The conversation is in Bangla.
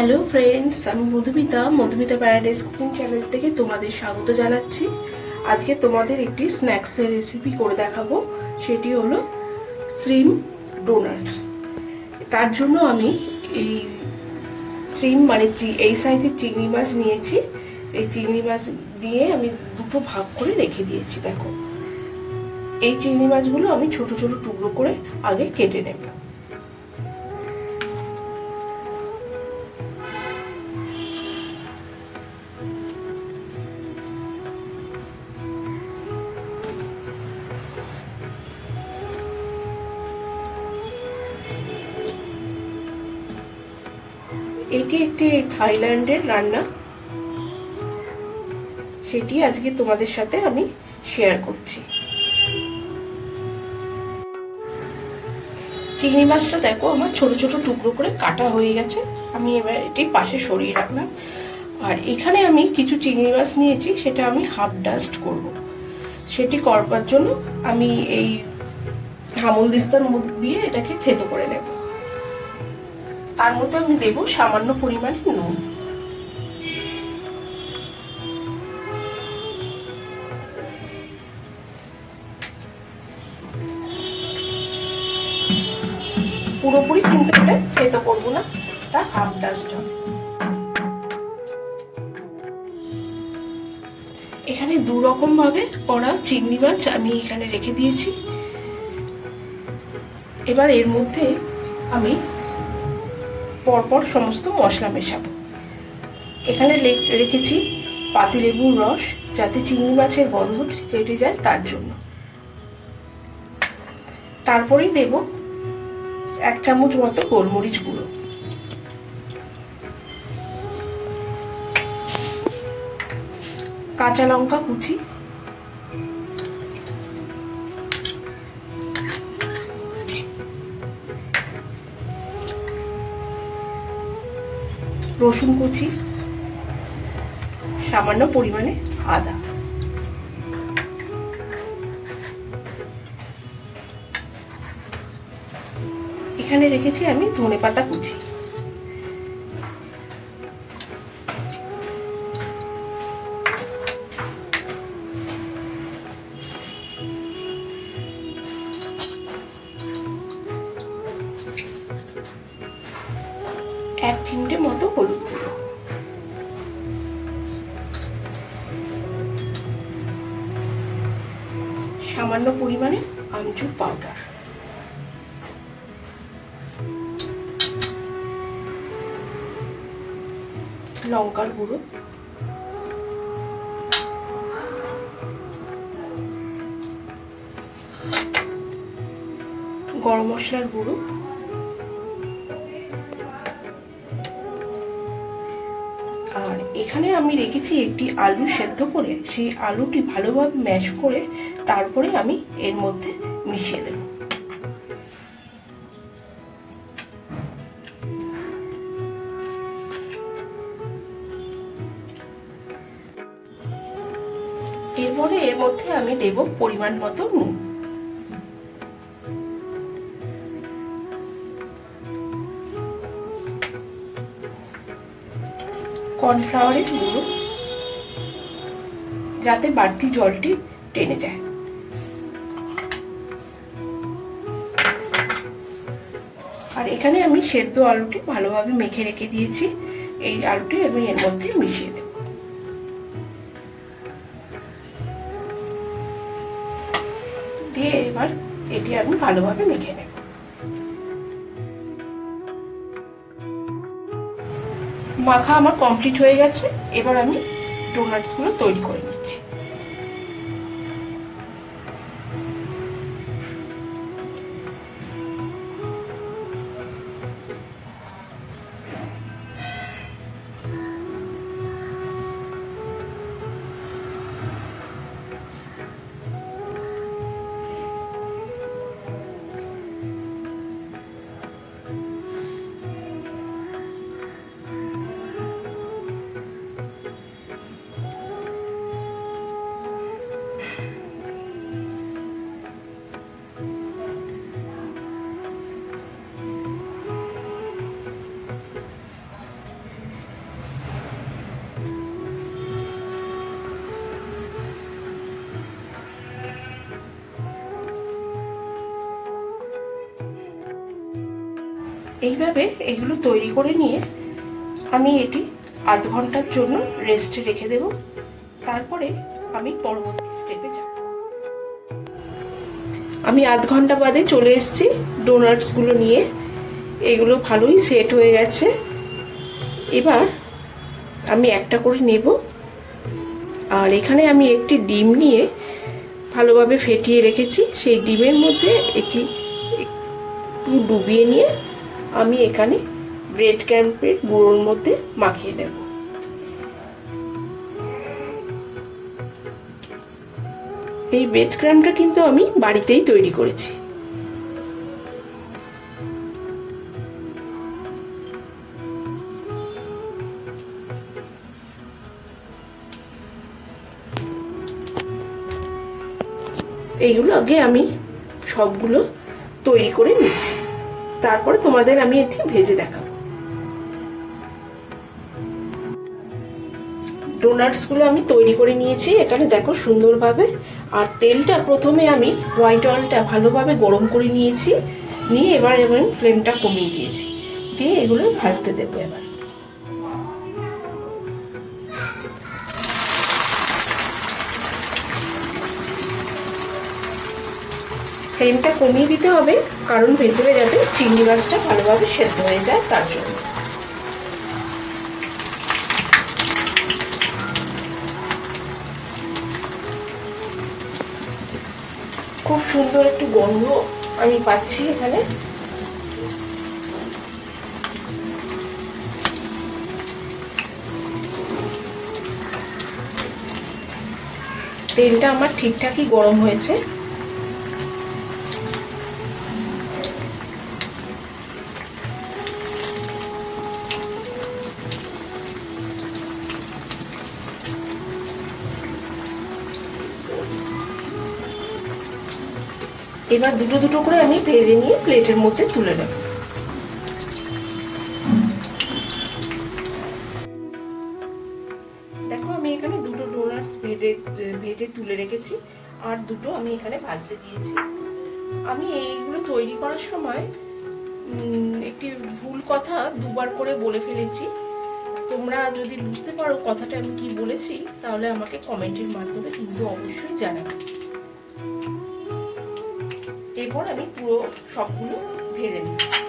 হ্যালো ফ্রেন্ডস আমি Madhumita Madhumita paradise cooking channel থেকে তোমাদের স্বাগত জানাচ্ছি। আজকে তোমাদের একটি স্ন্যাক্সের রেসিপি করে দেখাবো। সেটি হলো শ্রিম ডোনাটস তার জন্য আমি এই শ্রিম মানে এই সাইজের চিংড়ি মাছ নিয়েছি। এই চিংড়ি মাছ দিয়ে আমি দুটো ভাগ করে রেখে দিয়েছি, দেখো। এই চিংড়ি মাছগুলো আমি ছোট ছোট টুকরো করে আগে কেটে নেব। এটি একটি থাইল্যান্ডের রান্না। সেটি আজকে তোমাদের সাথে আমি শেয়ার করছি। চিংড়ি মাছটা দেখো, আমার ছোট ছোট টুকরো করে কাটা হয়ে গেছে। আমি এবার এটি পাশে সরিয়ে রাখলাম। আর এখানে আমি কিছু চিংড়ি মাছ নিয়েছি, সেটা আমি হাফ ডাস্ট করব। সেটি করবার জন্য আমি এই হামল দিস্তার মধ্যে দিয়ে এটাকে থেতো করে নেব। তার মধ্যে আমি দেব সামান্য পরিমাণে নুন। পুরোপুরি কিন্তু এটা থেতো করব না, এটা হাফ ডাস্ট এখানে দু রকম ভাবে করা চিংড়ি মাছ আমি এখানে রেখে দিয়েছি। এবার এর মধ্যে আমি পরপর সমস্ত মশলা মেশাবো। এখানে রেখেছি পাতিলেবুর রস, যাতে চিংড়ি মাছের গন্ধ কেটে যায় তার জন্য। তারপরেই দেব এক চামচ মতো গোলমরিচ গুঁড়ো। কাঁচা লঙ্কা কুচি রসুন কুচি সামান্য পরিমাণে আদা। এখানে রেখেছি আমি ধনে পাতা কুচি। চিমটে মতো হলুদ গুঁড়ো। সামান্য পরিমাণে আমচুর পাউডার লঙ্কার গুঁড়ো। গরম মশলার গুঁড়ো। এখানে আমি রেখেছি একটি আলু সেদ্ধ করে, সেই আলুটি ভালোভাবে ম্যাশ করে তারপরে আমি এর মধ্যে মিশিয়ে দেব। এরপরে এর মধ্যে আমি দেব পরিমাণ মতো নুন। কর্নফ্লাওয়ারের গুঁড়ো, যাতে বাড়তি জলটি টেনে যায়। আর এখানে আমি সেদ্ধ আলুটি ভালোভাবে মেখে রেখে দিয়েছি। এই আলুটি আমি এর মধ্যে মিশিয়ে দেব। দিয়ে এবার এটি আমি ভালোভাবে মেখে নেব। মাখা আমার কমপ্লিট হয়ে গেছে। এবার আমি ডোনাটসগুলো তৈরি করে নিচ্ছি। এইভাবে এগুলো তৈরি করে নিয়ে আমি এটি আধ ঘণ্টার জন্য রেস্টে রেখে দেব। তারপরে আমি পরবর্তী স্টেপে যাব। আমি আধ ঘণ্টা বাদে চলে এসেছি ডোনাটসগুলো নিয়ে। এগুলো ভালোই সেট হয়ে গেছে। এবার আমি একটা করে নেব। আর এখানে আমি একটি ডিম নিয়ে ভালোভাবে ফেটিয়ে রেখেছি। সেই ডিমের মধ্যে এটি একটু ডুবিয়ে নিয়ে আমি এখানে ব্রেড ক্যাম্পের গুঁড়োর মধ্যে মাখিয়ে নেব। এই ব্রেড ক্র্যাম্পটা কিন্তু আমি বাড়িতেই তৈরি করেছি। এইগুলো আগে আমি সবগুলো তৈরি করে নিচ্ছি। তারপরে তোমাদের আমি এটি ভেজে দেখাবো। ডোনাটসগুলো আমি তৈরি করে নিয়েছি। এখানে দেখো সুন্দরভাবে। আর তেলটা প্রথমে আমি হোয়াইট অয়েলটা ভালোভাবে গরম করে নিয়েছি। নিয়ে এবার এবার ফ্লেমটা কমিয়ে দিয়েছি। দিয়ে এগুলো ভাজতে দেবো এবার। ফ্লেমটা কমিয়ে দিতে হবে, কারণ ভেতরে যাতে চিংড়ি মাছটা ভালোভাবে সেদ্ধ হয়ে যায় তার জন্য। খুব সুন্দর একটু গন্ধ আমি পাচ্ছি এখানে। তেলটা আমার ঠিকঠাকই গরম হয়েছে। এবার দুটো দুটো করে আমি ভেজে নিয়ে প্লেটের মধ্যে তুলে নেব। দেখো, আমি এখানে দুটো ডোনাটস ভেজে ভেজে তুলে রেখেছি, আর দুটো আমি এখানে ভাজতে দিয়েছি। আমি এইগুলো তৈরি করার সময় একটি ভুল কথা দুবার করে বলে ফেলেছি। তোমরা যদি বুঝতে পারো কথাটা আমি কি বলেছি, তাহলে আমাকে কমেন্টের মাধ্যমে কিন্তু অবশ্যই জানাবে। এরপর আমি পুরো সবগুলো ভেজে নিচ্ছি।